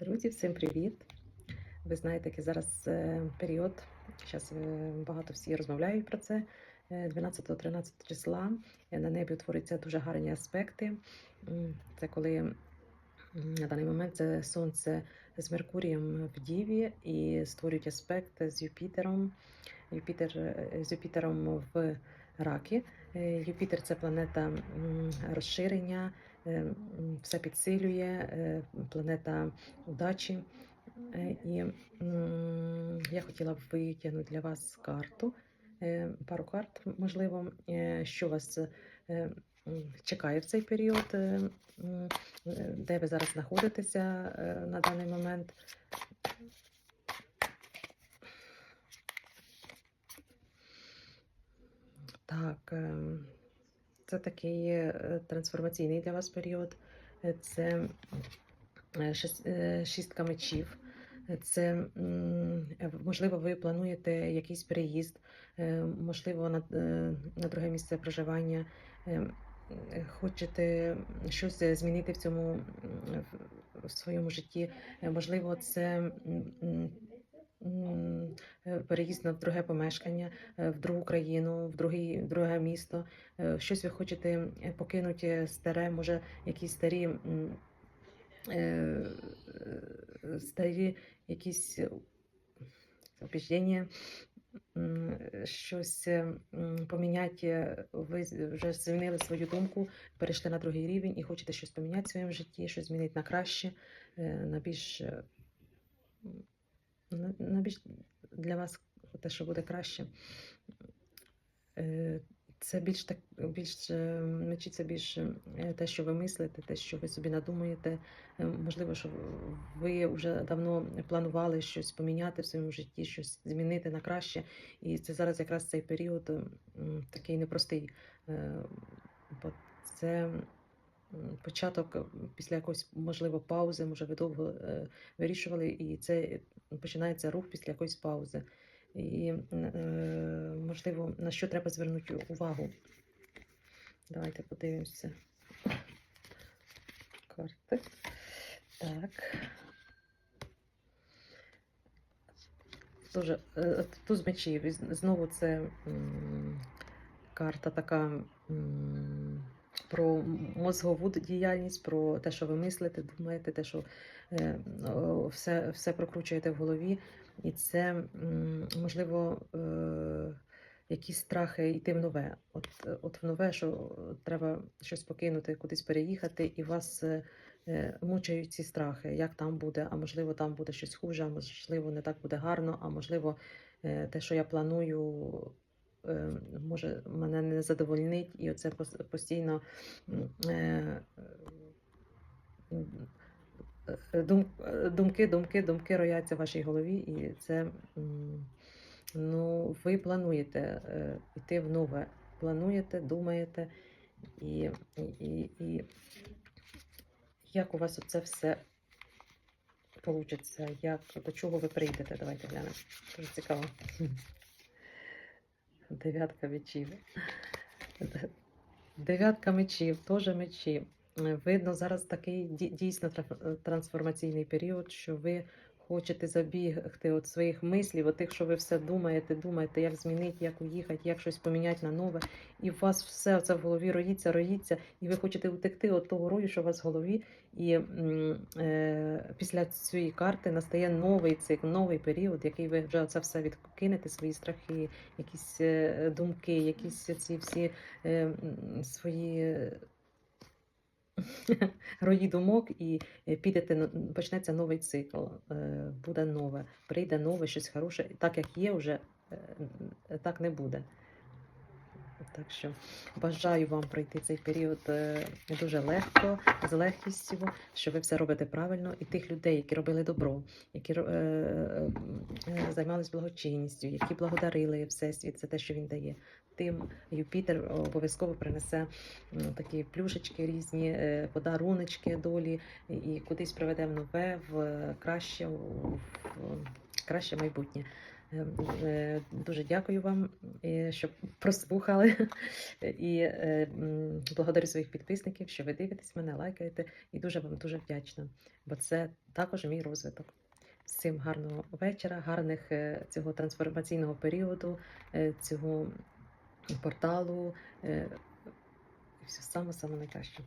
Друзі, всім привіт! Ви знаєте, який зараз е, період. Зараз багато всі розмовляють про це. 12-13 числа е, на небі утворюються дуже гарні аспекти. Це коли на даний момент це сонце з Меркурієм в Діві і створюють аспект з Юпітером. Юпітер е, з Юпітером в Ракі. Е, Юпітер це планета розширення, е, все підсилює, е, планета удачі. Е, І я хотіла б витягнути для вас карту, е, пару карт, можливо, е, що вас е, чекає в цей період, е, е, де ви зараз знаходитеся е, на даний момент. Так, ем, це такий е, трансформаційний для вас період. Е, Це е, шістка мечів. Це можливо, ви плануєте якийсь переїзд, можливо, на, на друге місце проживання. Хочете щось змінити в цьому в- своєму житті. Можливо, це переїзд на друге помешкання, е, в другу країну, в другий, друге місто. Е, Щось ви хочете е, покинути старе, може, якісь старі, старі якісь убіждення, м, щось поміняти. Ви вже змінили свою думку, перейшли на другий рівень і хочете щось поміняти в своєму житті, щось змінити на краще, на більш, на більш для вас те, що буде краще. Е, Це більш так, більш е, це більш е, те, що ви мислите, те, що ви собі надумуєте. Е, Можливо, що ви вже давно планували щось поміняти в своєму житті, щось змінити на краще. І це зараз якраз цей період такий непростий. Бо це початок після якоїсь, можливо, паузи, може, ви довго вирішували, і це починається рух після якоїсь паузи. І, е, можливо, на що треба звернути увагу. Давайте подивимося. Карти. Так. Дуже е, туз мечів. Знову це карта така про мозгову діяльність, про те, що ви мислите, думаєте, те, що е, все, все прокручуєте в голові. І це, можливо, е, якісь страхи йти в нове. От, от в нове, що треба щось покинути, кудись переїхати, і вас е, мучають ці страхи, як там буде, а можливо, там буде щось хуже, а можливо, не так буде гарно, а можливо, те, що я планую, може мене не задовольнить, і оце постійно. е, е, е, думки, думки, думки рояться в вашій голові, і це ну, ви плануєте е, йти в нове. Плануєте, думаєте, і, і, і як у вас це все вийде, як, до чого ви прийдете? Давайте глянемо. Дуже цікаво. Дев'ятка мечів. Дев'ятка мечів, теж мечі. Видно, зараз такий дійсно трансформаційний період, що ви хочете забігти від своїх мислів, от тих, що ви все думаєте, думаєте, як змінити, як уїхати, як щось поміняти на нове. І у вас все це в голові роїться, роїться, і ви хочете утекти від того рою, що у вас в голові. І е, після цієї карти настає новий цикл, новий період, який ви вже це все відкинете, свої страхи, якісь е, думки, якісь ці всі е, свої. Рої думок і е, підете на- почнеться новий цикл. е, Буде нове, прийде нове, щось хороше. Так як є, вже е, так не буде. Так що бажаю вам пройти цей період дуже легко, з легкістю, що ви все робите правильно, і тих людей, які робили добро, які Займалися благочинністю, які благодарили Всесвіт за те, що він дає. Тим Юпітер е, обов'язково принесе такі плюшечки, різні е, подаруночки долі і кудись приведе в нове, в е, краще, в краще майбутнє. Дуже дякую вам, що прослухали і благодарю своїх підписників, що ви дивитесь мене, лайкаєте, і дуже вам дуже вдячна, бо це також мій розвиток. Всім гарного вечора, гарних е, цього трансформаційного періоду, е, цього порталу. Е, і все саме-саме найкраще.